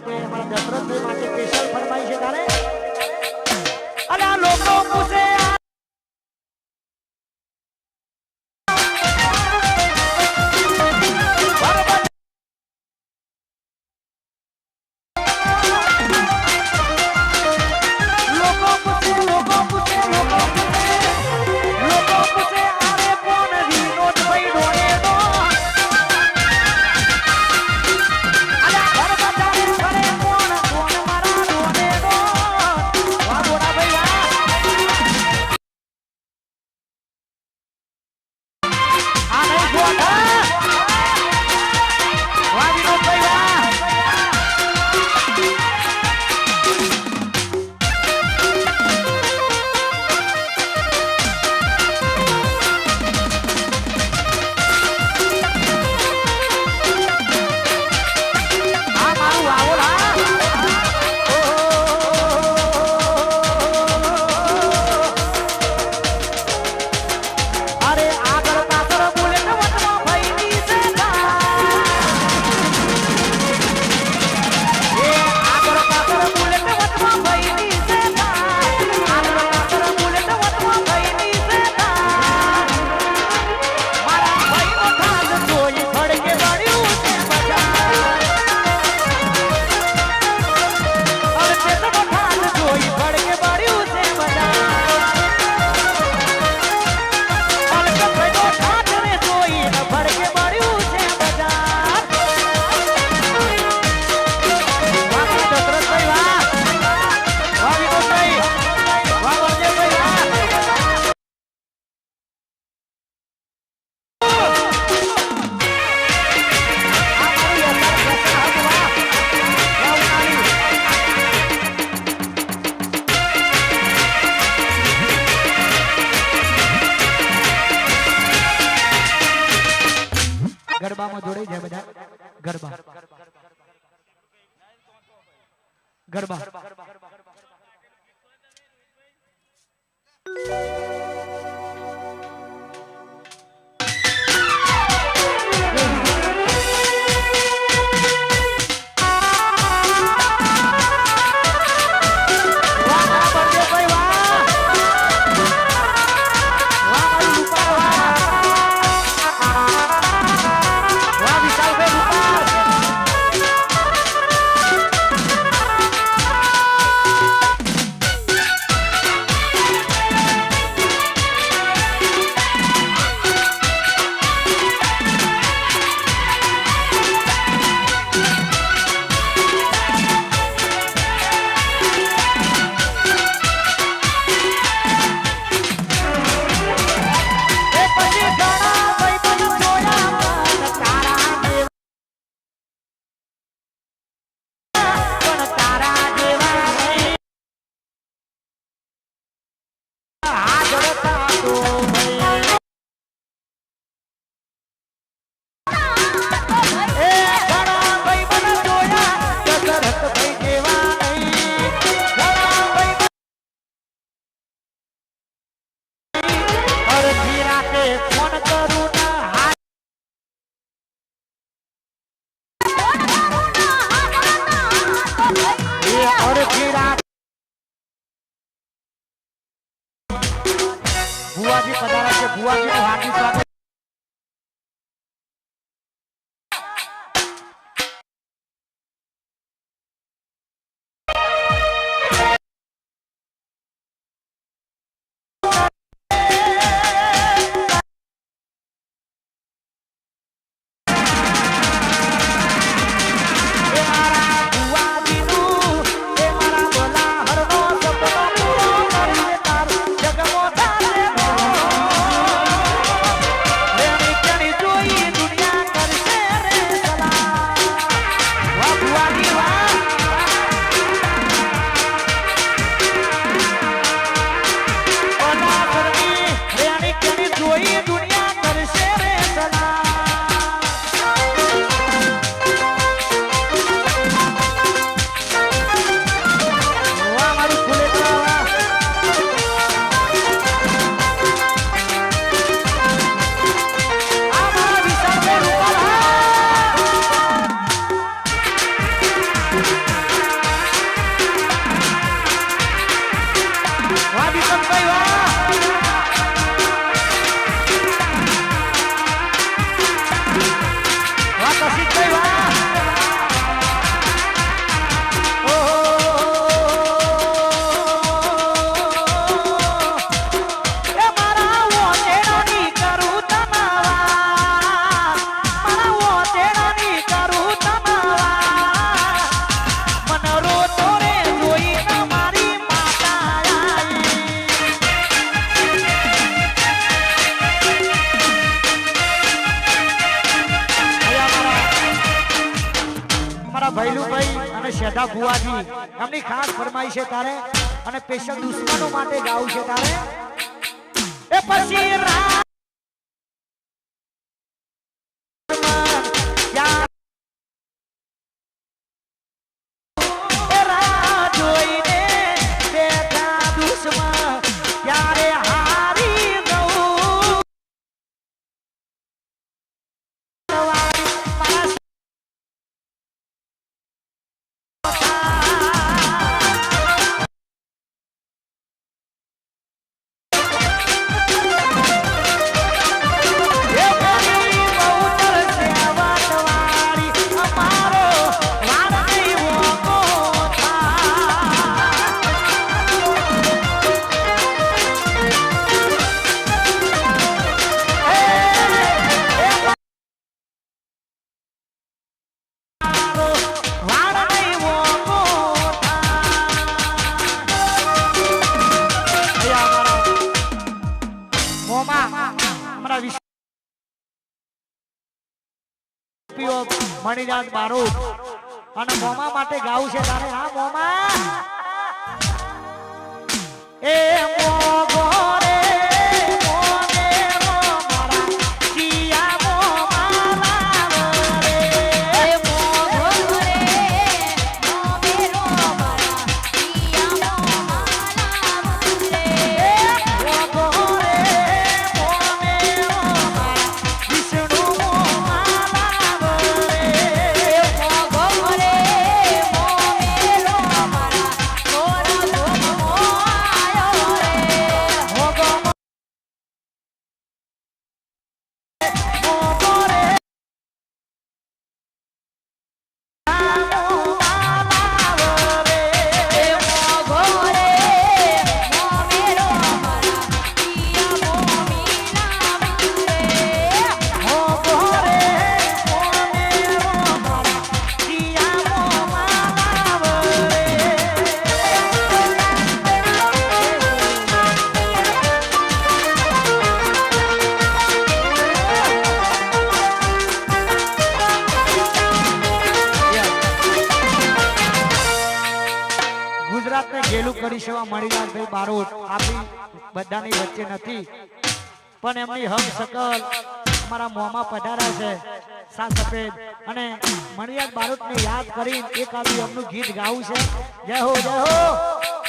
આપણે અમારા દશરથભાઈ માટે સ્પેશિયલ ફરમાઈ છે તારે. અને આ લોકો પૂછે What? આ ભૈલુભાઈ અને શ્રદ્ધા ભુવાજી, એમની ખાસ ફરમાઈ છે તારે અને સ્પેશિયલ દુશ્મનો માટે ગાવું છે તારે. એ પછી મણીરાજ બારો અને મોમા માટે ગાવું છે તારે. હા મોમા. એ મોગો મણિલાલભાઈ બારોટ. આપણી બધાની વચ્ચે નથી. પણ એમની હમ સકલ અમારા મોંમાં પધારા છે. સા સફેદ અને મણિયાલ બારોટને યાદ કરી એક આદુ એમનું ગીત ગાવું છે. જય હો જય હો.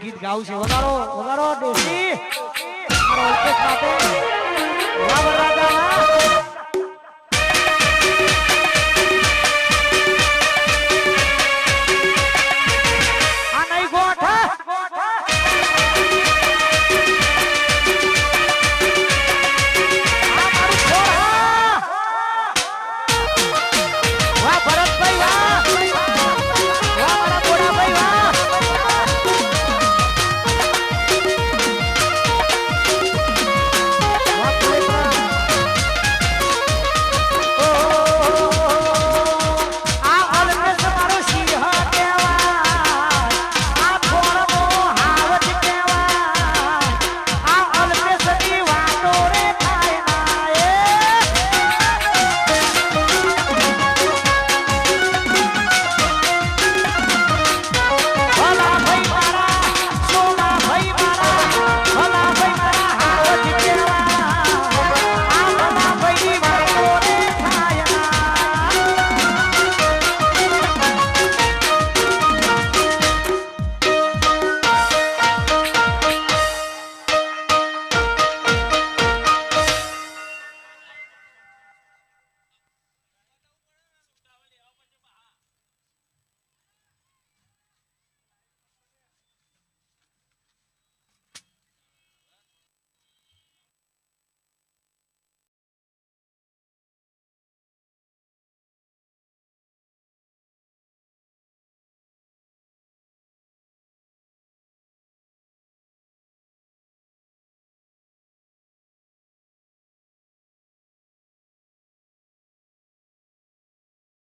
ગીત ગાવું છે. વગાડો વગાડો ડોશી. અલ્પેશ માટે.